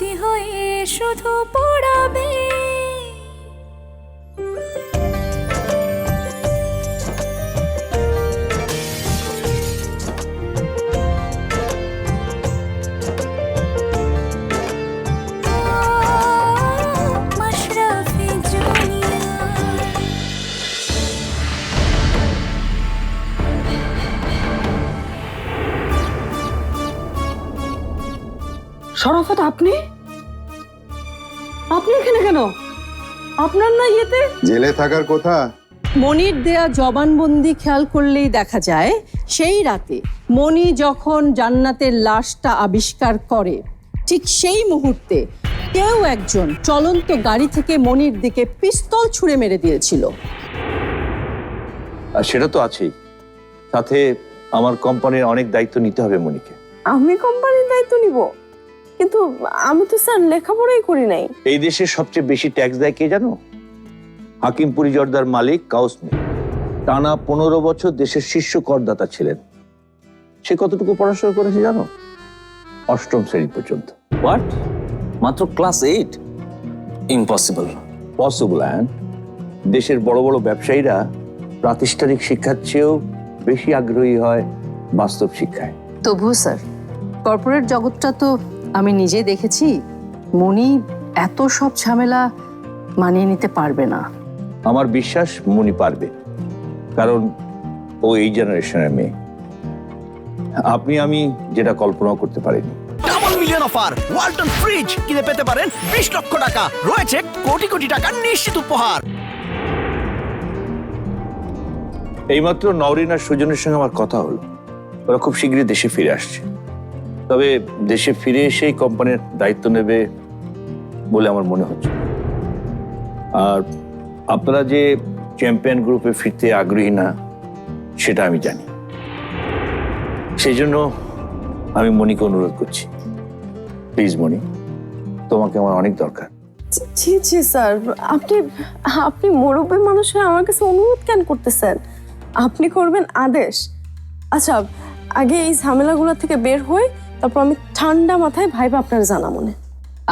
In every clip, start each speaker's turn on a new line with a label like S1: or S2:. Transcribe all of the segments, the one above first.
S1: স্মৃতি হয়ে শুধু
S2: আপনি? আপনি এখানে কেন? আপনার না ইয়েতে?
S3: জেলে থাকার কথা?
S2: মনির দেয়া জবানবন্দি খেয়াল করলেই দেখা যায় সেই রাতে মনি যখন জান্নাতের লাশটা আবিষ্কার করে ঠিক সেই মুহূর্তে কেউ একজন চলন্ত গাড়ি থেকে মনির দিকে পিস্তল ছুঁড়ে মেরে দিয়েছিল।
S4: আর সেটা তো আছেই। সাথে আমার কোম্পানির অনেক দায়িত্ব নিতে হবে মনিকে।
S5: আমি কোম্পানির দায়িত্ব নিব? কিন্তু আমি তো স্যার লেখাপড়াই করি নাই।
S4: এই দেশে সবচেয়ে বেশি ট্যাক্স দেয় কে জানো? হাকিমপুরি জর্দার মালিক কাউসমি। টানা পনেরো বছর দেশের শীর্ষ করদাতা ছিলেন। সে কতটুকু পড়াশোনা করেছে জানো? অষ্টম শ্রেণি পর্যন্ত।
S6: হোয়াট মাত্র class eight impossible
S4: possible and দেশের বড় বড় ব্যবসায়ীরা প্রাতিষ্ঠানিক শিক্ষার চেয়েও বেশি আগ্রহী হয় বাস্তব শিক্ষায়।
S2: তবুও স্যার কর্পোরেট জগৎটা তো আমি নিজে দেখেছি মনি এত সব ঝামেলা মানিয়ে নিতে পারবে না।
S4: আমার বিশ্বাস মনি পারবে কারণ ও এই জেনারেশনের মেয়ে। আপনি আমি যেটা কল্পনাও করতে পারিনি।
S7: Double million offer Walton fridge কিনে পেতে পারেন বিশ লক্ষ টাকা রয়েছে কোটি কোটি টাকার নিশ্চিত উপহার।
S4: এইমাত্র নওরিন আর সুজনের সঙ্গে আমার কথা হলো। ওরা খুব শীঘ্রই দেশে ফিরে আসছে। তবে দেশে ফিরে এসেই কোম্পানির দায়িত্ব নেবে বলে আমার মনে হচ্ছে। আর আপনারা যে চ্যাম্পিয়ন গ্রুপে ফিরতে আগ্রহী না, সেটা আমি জানি। সেই জন্য আমি মনিকে অনুরোধ করছি। প্লিজ মনি তোমাকে আমার অনেক দরকার।
S5: জি জি স্যার, আপনি আপনি মুরব্বী মানুষ হয়ে আমার কাছে অনুরোধ কেন করতেছেন? আপনি করবেন আদেশ। আচ্ছা আগে এই ঝামেলাগুলো থেকে বের হই তারপর আমি ঠান্ডা মাথায় ভাইবা আপনার জানা মনে।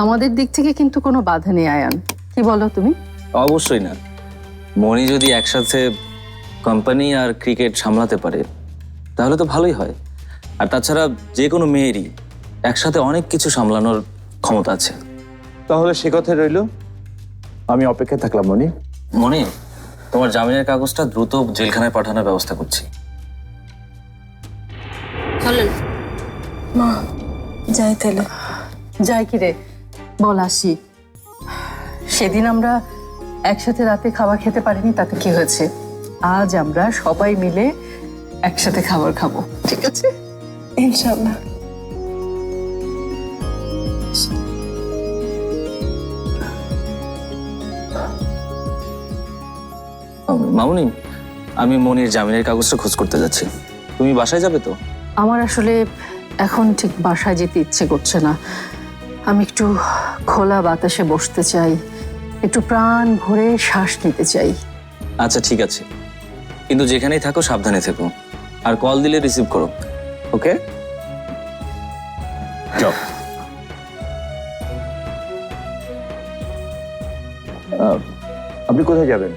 S2: আমাদের দিক থেকে কিন্তু কোনো বাধা নেই আয়ান। কি বলো তুমি?
S6: অবশ্যই না। মনি যদি একসাথে কোম্পানি আর ক্রিকেট সামলাতে পারে তাহলে তো ভালোই হয়। আর তাছাড়া যে কোনো মেয়েরই একসাথে অনেক কিছু সামলানোর ক্ষমতা আছে।
S4: তাহলে সে কথা রইল। আমি অপেক্ষায় থাকলাম মনি
S6: মনি তোমার জামিনের কাগজটা দ্রুত জেলখানায় পাঠানোর ব্যবস্থা করছি।
S5: যাই তাহলে।
S2: যাই কি রে বল আসি। সেদিন আমরা একসাথে রাতে খাবার খেতে পারিনি তাতে কি হয়েছে? আজ আমরা সবাই মিলে একসাথে খাবার খাব ঠিক আছে?
S5: ইনশাল্লাহ
S6: মামুনি আমি মনির জামিনের কাগজটা খোঁজ করতে যাচ্ছি। তুমি বাসায় যাবে তো?
S2: আমার আসলে এখন ঠিক বাসায় যেতে ইচ্ছে করছে না। আমি একটু খোলা বাতাসে বসতে চাই একটু প্রাণ ভরে শ্বাস নিতে চাই।
S6: আচ্ছা ঠিক আছে। কিন্তু যেখানেই থাকো সাবধানে থেকো। আর কল দিলে রিসিভ করো ওকে?
S4: আপনি কোথায় যাবেন?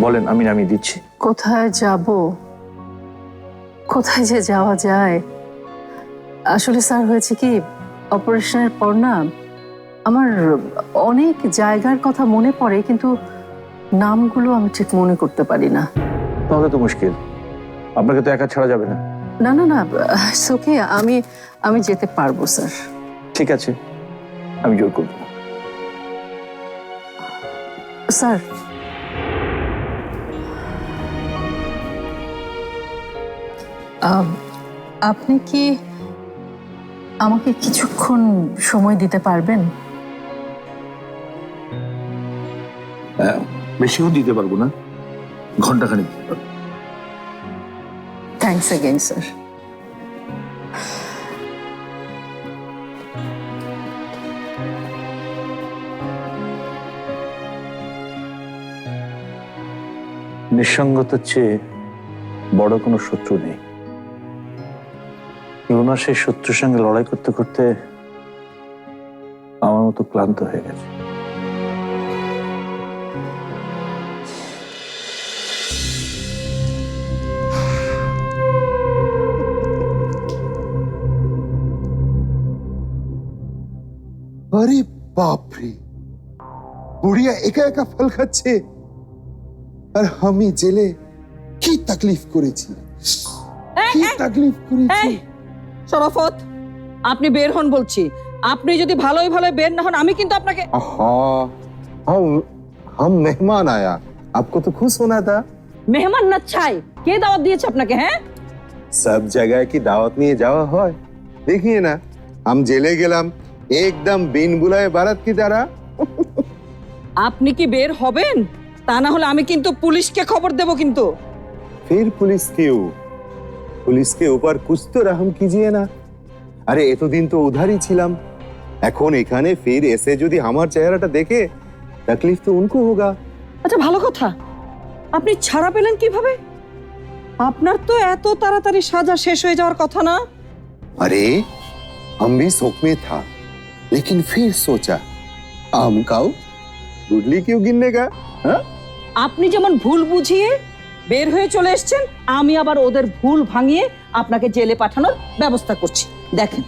S4: বলেন আমি নামিয়ে দিচ্ছি।
S2: কোথায় যাব? কোথায় যে যাওয়া যায়? আসলে স্যার হয়েছে কি অপারেশনের পর না আমার অনেক জায়গার কথা মনে পড়ে কিন্তু নামগুলো আমি ঠিক মনে করতে পারি না।
S4: তাহলে তো মুশকিল। আপনাকে তো একা ছাড়া যাবে না।
S2: না না না সোকে আমি আমি যেতে পারব স্যার।
S4: ঠিক আছে আমি জোর করব।
S2: স্যার। আপনি কি আমাকে কিছুক্ষণ সময় দিতে পারবেন?
S4: হ্যাঁ, বেশিক্ষণ দিতে পারব না। ঘন্টাখানিক। দিতে পারব।
S2: থ্যাংকস এগেইন স্যার
S4: নিঃসঙ্গতার চেয়ে বড় কোনো শত্রু নেই। লোনা সেই শত্রুর সঙ্গে লড়াই করতে করতে আমার মতো ক্লান্ত হয়ে গেছে।
S3: আরে বাপরে। বুড়িয়া একা একা ফল খাচ্ছে। আর আমি জেলে কি তাকলিফ করেছি? কি তাকলিফ করেছি?
S8: শরাফত আপনি বের হন বলছি আপনি যদি ভালোই ভালোই বের না হন আমি কিন্তু আপনাকে
S3: आहा हम हम मेहमान आया आपको तो खुश होना था
S8: মেহমান না ছাই কে দাওয়াত দিয়েছে আপনাকে হ্যাঁ
S3: सब जगह की दावत নিয়ে যাওয়া হয় देखिए ना हम জেলে গেলাম एकदम बिन बुलाए भारत की तरह
S8: আপনি কি বের হবেন তা না হলে আমি কিন্তু পুলিশকে খবর দেব কিন্তু
S3: फिर पुलिस क्यों পুলিশকে ওপার ऊपर তো রাহম কিজিয়ে না? আরে এতদিন তো উধারই ছিলাম। এখন এখানে ফির এসে যদি আমার চেহারাটা দেখে তাকলিফ তো উনকো হোগা।
S8: আচ্ছা ভালো কথা। আপনি ছাড়া পেলেন কীভাবে? আপনার তো এত তাড়াতাড়ি সাজা শেষ হয়ে যাওয়ার কথা না।
S3: আরে আমি শোক মে থা था ফির फिर আম কাও काओ गुडली क्यों गिनने
S8: আপনি যেমন ভুল বুঝিয়ে বের হয়ে চলে এসছেন। আমি আবার ওদের ভুল ভাঙিয়ে আপনাকে জেলে পাঠানোর ব্যবস্থা করছি। দেখেন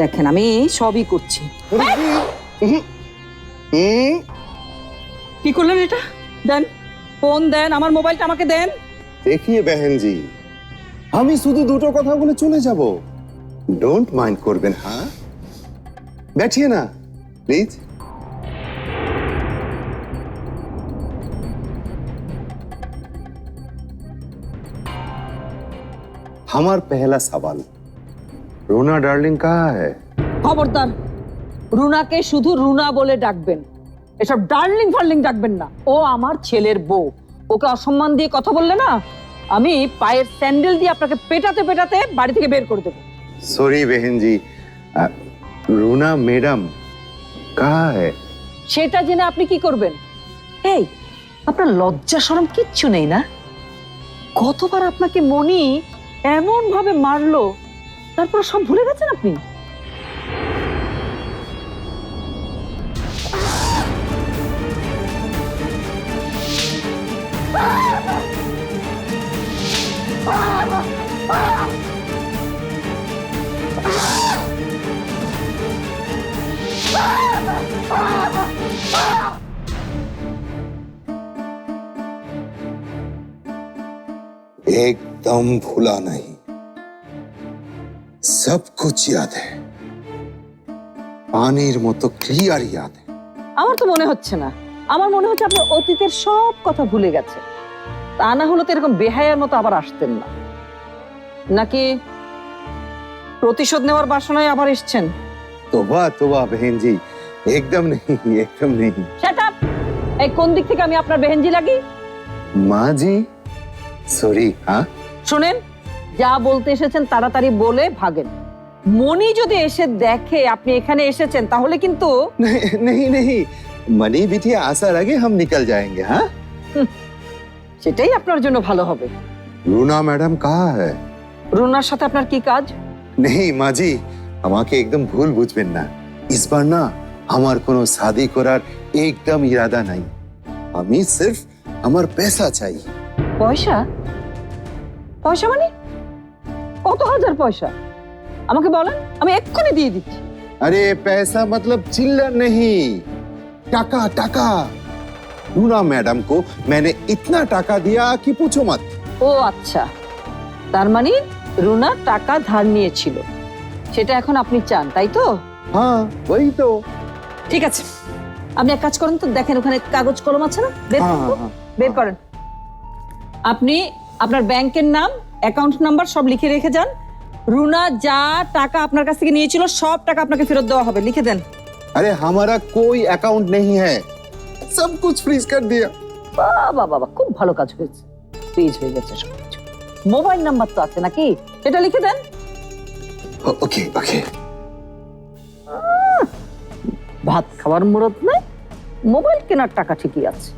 S8: দেখেন আমি সবই করছি। কি করলেন এটা? দেন ফোন দেন আমার মোবাইলটা আমাকে দেন।
S3: দেখিয়ে বেহেনজি আমি শুধু দুটো কথা বলে চলে যাব। ডোন্ট মাইন্ড করবেন হ্যাঁ? ব্যাঠিয়ে না প্লিজ हमार पहला सवाल रोना डार्लिंग कहाँ है
S8: খবরদার রুনাকে শুধু রুনা বলে ডাকবেন এসব ডার্লিং ফার্লিং ডাকবেন না ও আমার ছেলের বউ ওকে অসম্মান দিয়ে কথা বললে না আমি পায়ের স্যান্ডেল দিয়ে আপনাকে পেটাতে পেটাতে বাড়ি থেকে বের করে দেবো
S3: सॉरी बहन जी अ, रूना मैडम कहाँ है
S8: সেটা জেনে আপনি কি করবেন এই আপনার লজ্জা শরম কিচ্ছু নেই না কতবার আপনাকে মনি এমন ভাবে মারলো তারপর সব ভুলে গেছেন আপনি?
S3: एकदम भूला नहीं सब कुछ याद है পানির মতো ক্লিয়ার ইয়াদ है
S8: আমার তো মনে হচ্ছে না আমার মনে হচ্ছে আপনি অতীতের সব কথা ভুলে গেছে তা না হলে তো এরকম বেহায়ার মতো আবার আসতেন না নাকি প্রতিশোধ নেওয়ার বাসনায় আবার এসছেন
S3: तोबा तोबा बहन जी एकदम नहीं एकदम नहीं
S8: Shut up! এই কোন দিক থেকে আমি আপনার বেহেনজি লাগি
S3: माँ जी सॉरी हाँ
S8: শোনেন যা বলতে এসেছেন তাড়াতাড়ি বলে ভাগেন মনি যদি এসে দেখে আপনি এখানে এসেছেন তাহলে কিন্তু
S3: नहीं नहीं नहीं मनी बिटिया आशा लगे हम निकल जाएंगे हाँ
S8: সেটাই আপনার জন্য ভালো হবে
S3: रूना मैडम कहाँ है
S8: রুনার সাথে আপনার কি কাজ
S3: नहीं माँ जी আমাকে একদম ভুল বুঝবেন না ইসবার না আমার কোনো শাদি করার একদম ইরাদা নাই আমি সির্ফ আমার পেশা চাই
S8: পয়সা পয়সা মানে কত হাজার পয়সা আমাকে বলেন আমি এক্ষুনি দিয়ে দিচ্ছি
S3: अरे पैसा मतलब चिल्लर नहीं टाका टाका रूना मैडम को मैंने इतना टाका दिया कि पूछो मत
S8: ও আচ্ছা তার মানে রুনা টাকা ধার নিয়েছিল সেটা এখন আপনি চান তাই তো
S3: हाँ वही तो
S8: ঠিক আছে আপনি এক কাজ করেন তো দেখেন ওখানে কাগজ কলম আছে না বের
S3: हाँ,
S8: করুন তো।
S3: हाँ,
S8: বের করেন আপনি আপনার ব্যাংকের নাম অ্যাকাউন্ট নাম্বার সব লিখে রেখে যান রুনা যা টাকা আপনার কাছ থেকে নিয়েছিল সব টাকা আপনাকে ফেরত দেওয়া হবে লিখে দেন
S3: अरे हमारा कोई अकाउंट नहीं है सब कुछ फ्रीज कर दिया
S8: বাবা বাবা খুব ভালো কাজ হয়েছে ফ্রিজ হয়ে গেছে সব কিছু মোবাইল নাম্বার তো আছে নাকি সেটা লিখে দেন
S3: ओ- ओके ओके
S8: ভাত খাওয়ার মুরত নাই মোবাইল কেনার টাকা ঠিকই আছে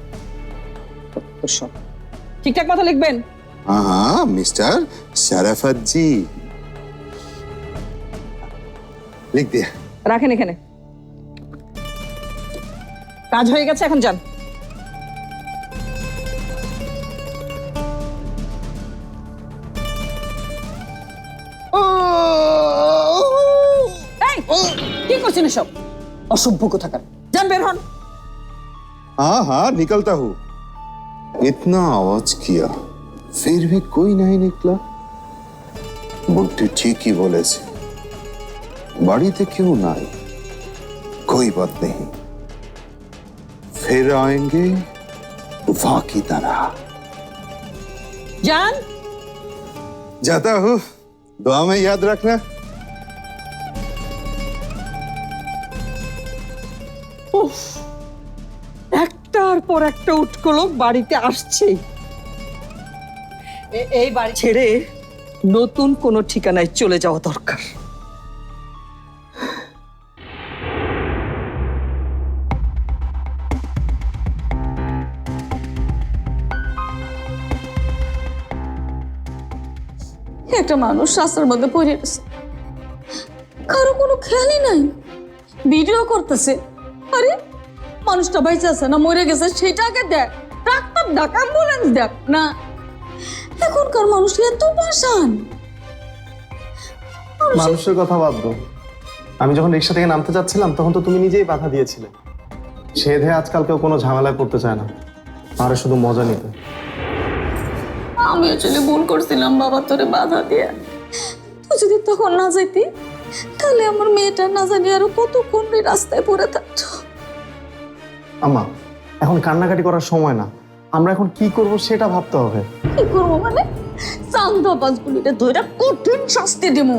S8: তো সব ঠিকঠাক মতো লিখবেন
S3: हाँ हाँ मिस्टर शराफत जी लिख दिया
S8: রাখেন এখানে কাজ হয়ে গেছে এখন যান এই, কি করছেন এসব অসভ্য কোথাকার যান বের হন
S3: हाँ हाँ निकलता हूँ इतना आवाज किया फिर भी कोई नहीं निकला बुड्ढी ठीक ही बोले से বাড়িতে কেউ নাই कोई बात नहीं फिर आएंगे वहां की तरह
S8: যান
S3: जाता हूँ दुआ में याद रखना
S8: উফ একটার পর একটা উটকলো বাড়িতে আসছে এই বাড়ি ছেড়ে নতুন কোনো ঠিকানায় চলে যাওয়া দরকার।
S9: একটা মানুষ রাস্তার মধ্যে পড়ে গেছে। কারও কোনো খেয়ালই নাই। ভিডিও করতেছে। আরে মানুষটা বাইচে আছে না মরে গেছে সেটা আগে দেখ। ডাক্তার ডাক অ্যাম্বুলেন্স দেখ না। এখনকার মানুষ এত পাশান
S10: মানুষের কথা বাদ দাও। আমি যখন রিক্সা থেকে নামতে যাচ্ছিলাম তখন তো তুমি নিজেই বাধা দিয়েছিলে। সে ধে আজকাল কেউ কোনো ঝামেলায় পড়তে চায় না। আরে শুধু মজা নিতে।
S9: আমি আসলে ভুল করছিলাম বাবা তোরে বাধা দিয়ে। তুই যদি তখন না যাইতি তাহলে আমার মেয়েটা না জানি আরও কতক্ষণ রাস্তায় পড়ে থাকতো।
S10: আমা এখন কান্নাকাটি করার সময় না। আমরা এখন কি করব সেটা ভাবতে হবে।
S9: কি করব মানে? গুলিটা ধরে কঠিন শাস্তি দেবো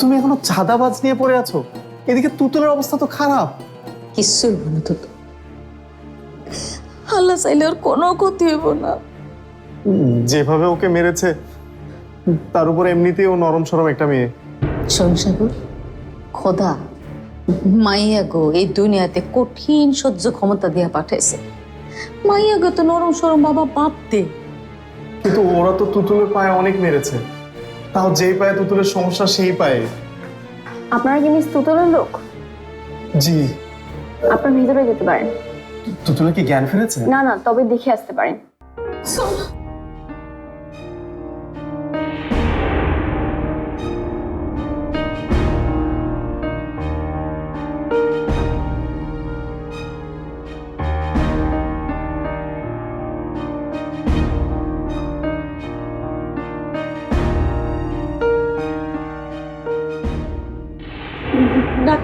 S10: তুমি এখনও চাঁদাবাজ নিয়ে পড়ে আছো? এদিকে তুতুলের অবস্থা তো খারাপ।
S9: কিচ্ছু হইব না তো আল্লাহ চাইলে ওর কোনো ক্ষতি হইব না।
S10: যেভাবে ওকে মেরেছে তার উপর এমনিতেই ও নরম সরম একটা মেয়ে।
S11: সংসাগর খোদা মাইয়া গো এই দুনিয়াতে কঠিন সহ্য ক্ষমতা দিয়া পাঠাইছে। মাইয়া গত নরম সরম বাবা বাপ
S10: কিন্তু ওরা তো তুতুলের পায়ে অনেক মেরেছে। তাও যেই পায়ে তুতুলের সমস্যা সেই পায়ে।
S9: আপনারা কি মিস তুতুলের লোক?
S10: জি।
S9: আপনার ভিতরে যেতে পারেন।
S10: তুতুলে কি জ্ঞান ফিরেছে?
S9: না না তবে দেখে আসতে পারেন।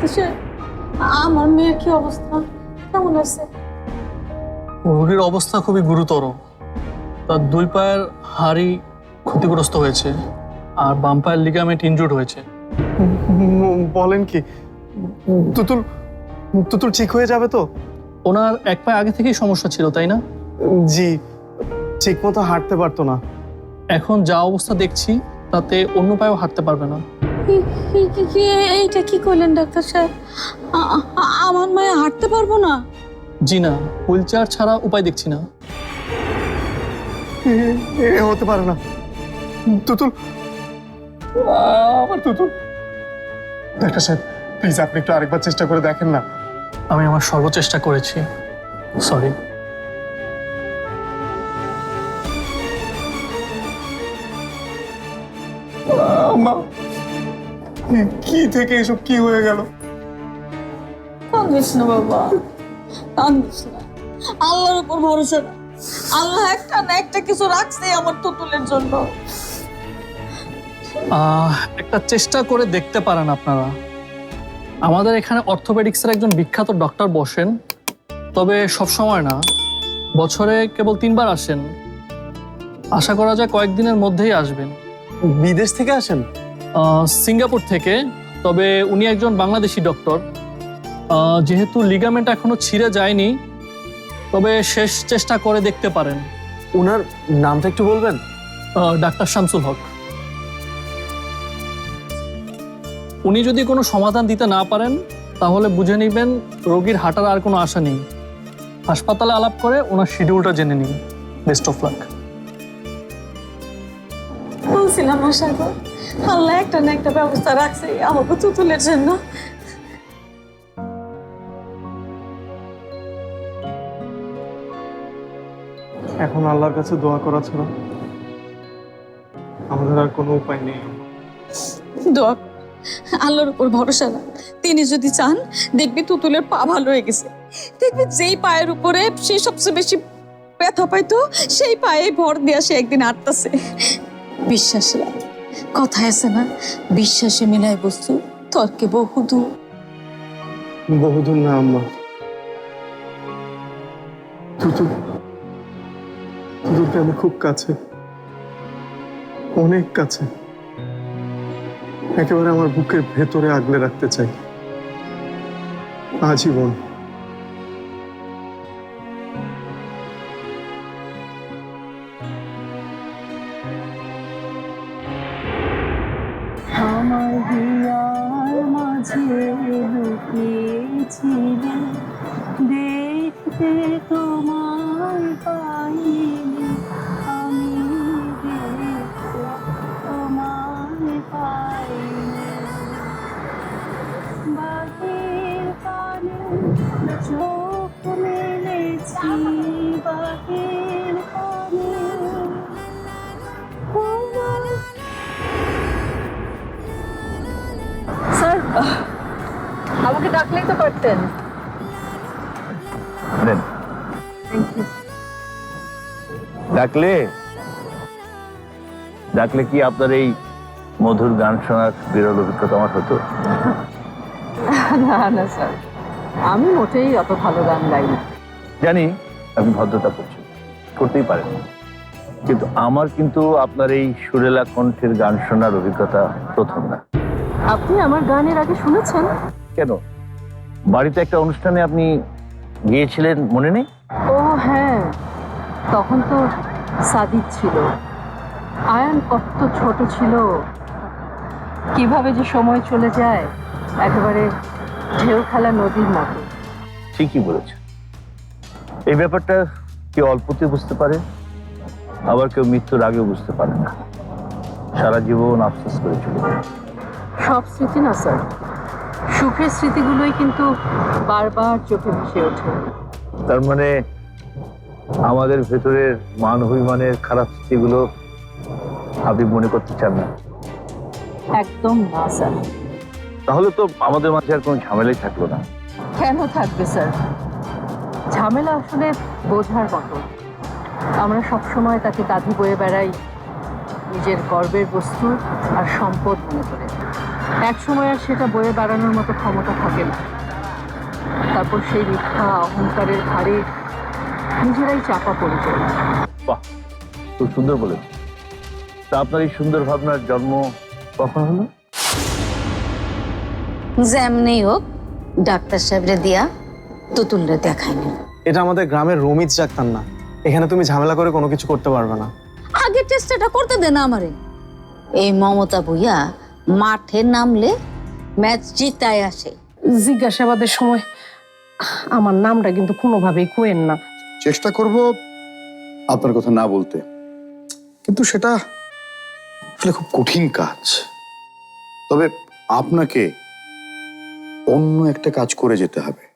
S9: ডাক্তার আমার মেয়ের কি অবস্থা? কেমন আছে?
S12: রোগীর অবস্থা খুবই গুরুতর। তার দুই পায়ের হাড়ি ক্ষতিগ্রস্ত হয়েছে আর বাম পায়ের লিগামেন্ট ইনজুর্ড হয়েছে।
S10: বলেন কি তুতুল তুতুল ঠিক হয়ে যাবে তো?
S12: ওনার এক পায়ে আগে থেকেই সমস্যা ছিল তাই না?
S10: জি ঠিক মতো হাঁটতে পারতো না।
S12: এখন যা অবস্থা দেখছি তাতে অন্য পায়েও হাঁটতে পারবে না।
S9: এইটা কি করলেন ডাক্তার সাহেব? আমার মায়ে হাঁটতে পারব না।
S12: জি না হুইল চেয়ার ছাড়া উপায় দেখছি না।
S10: এ- এ হতে পারে না। তুতুল আমার তুতুল। ডাক্তার সাহেব প্লিজ আপনি একটু আরেকবার চেষ্টা করে দেখেন না।
S12: আমি আমার সর্বচেষ্টা করেছি। সরি
S10: মা কি থেকে এসব কি হয়ে গেল?
S9: কান্দিস না বাবা? কান্দিস না আল্লাহর উপর ভরসা না আল্লাহ একটা না একটা কিছু রাখছে আমার তুতুলের জন্য।
S12: একটা চেষ্টা করে দেখতে পারেন আপনারা। আমাদের এখানে অর্থোপেডিক্সের একজন বিখ্যাত ডক্টর বসেন তবে সব সময় না। বছরে কেবল তিনবার আসেন। আশা করা যায় কয়েকদিনের মধ্যেই আসবেন।
S10: বিদেশ থেকে আসেন?
S12: সিঙ্গাপুর থেকে তবে উনি একজন বাংলাদেশি ডক্টর। যেহেতু লিগামেন্ট এখনও ছিঁড়ে যায়নি তবে শেষ চেষ্টা করে দেখতে পারেন।
S10: ওনার নামটা একটু বলবেন?
S12: ডাক্তার শামসুল হক। উনি যদি কোনো সমাধান দিতে না পারেন তাহলে বুঝে নেবেন রোগীর হাঁটার আর কোনো আশা নেই। হাসপাতালে আলাপ করে ওনার শিডিউলটা জেনে নিন। Best of luck.
S9: বলছিলাম সাগর। আল্লাহ একটা না একটা ব্যবস্থা রাখছে আমাকে তুতুলের জন্য।
S10: এখন আল্লাহর কাছে দোয়া করা ছাড়া আমাদের আর কোনো উপায় নেই।
S9: দোয়া। আল্লাহর উপর ভরসা রাখ। তিনি যদি চান দেখবি তুতুলের পা ভালো হয়ে গেছে। দেখবি যেই পায়ের উপরে সে সবচেয়ে বেশি ব্যথা পাইতো সেই পায়ে ভর দিয়া সে একদিন আটতাছে বিশ্বাস রাখ। কথা আছে না? বিশ্বাসে মিলাই বস্তু, তর্কে বহুদূর।
S10: বহুদূর না, আম্মা। আমি খুব কাছে। অনেক কাছে। একেবারে আমার বুকের ভেতরে আগলে রাখতে চাই। আজীবন।
S2: মাঝে লুকিয়েছিলে দেখতে তোমায় আমাকে তো পারতেন
S4: নেন ডাকলে? ডাকলে কি আপনার এই মধুর গান শোনার বিরল অভিজ্ঞতা আমার হতো?
S2: না না স্যার আমি মোটেই অত ভালো গান গাই না।
S4: জানি আপনি ভদ্রতা করছেন করতেই পারেন। কিন্তু আমার কিন্তু আপনার এই সুরেলা কণ্ঠের গান শোনার অভিজ্ঞতা প্রথম না।
S2: আপনি আমার গানের আগে শুনেছেন?
S4: কেন? বাড়িতে একটা অনুষ্ঠানে আপনি গিয়েছিলেন মনে নেই?
S2: ও হ্যাঁ। তখন তো সাদিক ছিল। আয়ান কত ছোট ছিল। কীভাবে যে সময় চলে যায় একেবারে ঢেউ খেলা নদীর মতো।
S4: ঠিকই বলেছেন এই ব্যাপারটা কেউ অল্পতে বুঝতে পারে আবার কেউ মৃত্যুর আগেও বুঝতে পারে না। সারা জীবন আফসোস করে চলে যায়
S2: সব স্মৃতি না স্যার? সুখের স্মৃতিগুলোই কিন্তু বারবার চোখে ভেসে ওঠে।
S4: তার মানে আমাদের ভেতরের মান অভিমানের খারাপ স্মৃতিগুলো আপনি মনে করতে চান না?
S2: একদম না স্যার।
S4: তাহলে তো আমাদের মাঝে আর কোনো ঝামেলাই থাকল না।
S2: কেন থাকবে স্যার? ঝামেলা আসলে বোঝার মতো। আমরা সব সময় তাকে কাঁধে বয়ে বেড়াই নিজের গর্বের বস্তু আর সম্পদ মনে করে। এক সময় আর সেটা বয়ে বেড়ানোর মতো ক্ষমতা থাকে না। তারপর সেই মিথ্যা অহংকারের ভারে নিজেরাই চাপা পড়ে যায়।
S4: বাহ খুব সুন্দর বলেছেন তা আপনার এই সুন্দর ভাবনার জন্ম কখন হলো?
S9: যেমনি হোক ডাক্তার সাহেবরে দিয়া তুতুলরে দেখায়নি
S10: এটা আমাদের গ্রামের রমিজ ডাক্তার না। এখানে তুমি ঝামেলা করে কোনো কিছু করতে পারবে না।
S9: আগে টেস্টটা করতে দে না আমারে। এই মমতা ভুইয়া মাঠে নামলে ম্যাচ জিতায় আসে।
S2: জিজ্ঞাসাবাদের সময় আমার নামটা কিন্তু কোনোভাবেই কোয়েন না।
S13: চেষ্টা করব আপনার কথা না বলতে। কিন্তু সেটা আসলে খুব কঠিন কাজ। তবে আপনাকে অন্য একটা কাজ করে যেতে হবে।